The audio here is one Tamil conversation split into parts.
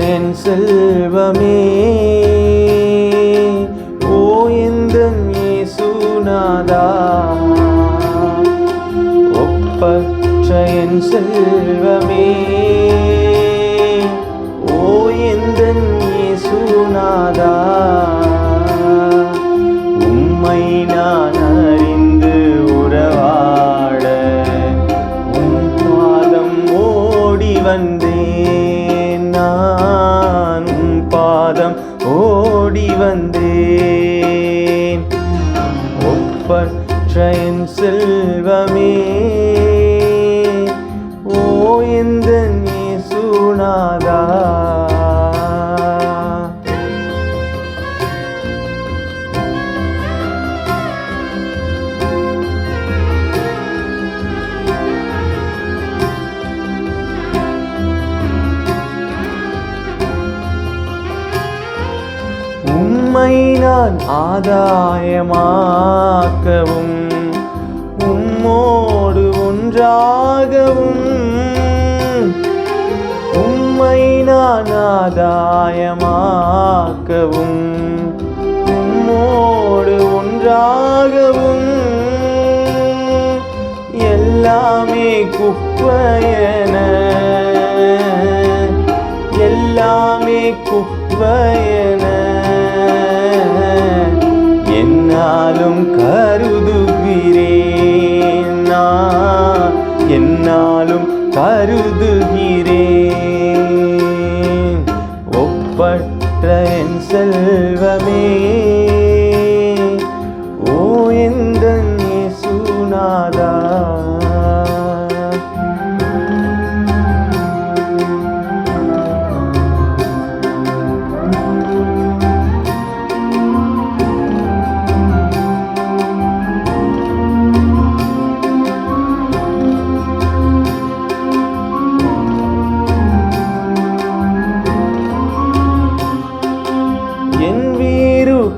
என் செல்வமே. ஓ எந்தன் இயேசுநாதா. ஒப்பற்ற என் செல்வமே. ஓடி வந்தேன். ஒப்பற்ற என் செல்வமே உம்மை நான் ஆதாயமாக்கவும் உம்மோடு ஒன்றாகவும் உம்மை நான் ஆதாயமாக்கவும் உம்மோடு ஒன்றாகவும் எல்லாமே குப்பையன எல்லாமே குப்பையன. என்னாலும் கருதுகிறேன் ஒப்பற்ற என் செல்வமே.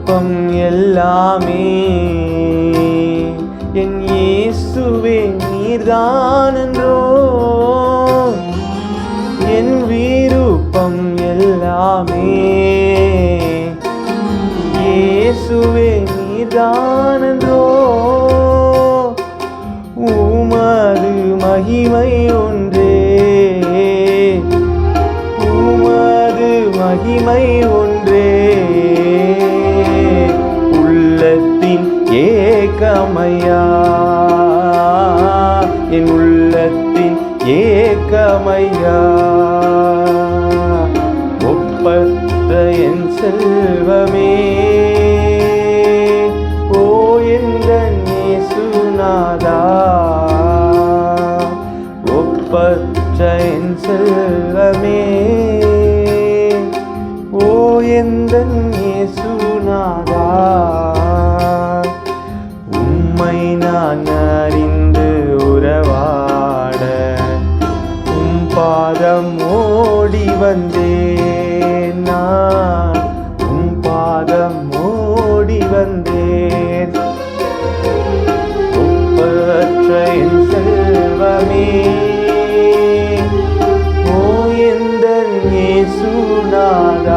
விருப்பம் எல்லாமே. என் இயேசுவே நீர்தானன்றோ. என் விருப்பம் எல்லாமே. இயேசுவே நீர்தானன்றோ. உமது மகிமை ஒன்று. ஏக்கமையா என் உள்ளத்தின் ஏக்கமையா ஒப்பற்ற என் செல்வமே ஓ எந்த சுனாதா ஒப்பற்ற என் செல்வமே ஓ எந்த சுனாதா பாதம் ஓடி வந்தேன் நான். உன் பாதம் ஓடி வந்தேன் ஒப்பற்ற என் செல்வமே ஓ எந்த சுனாதா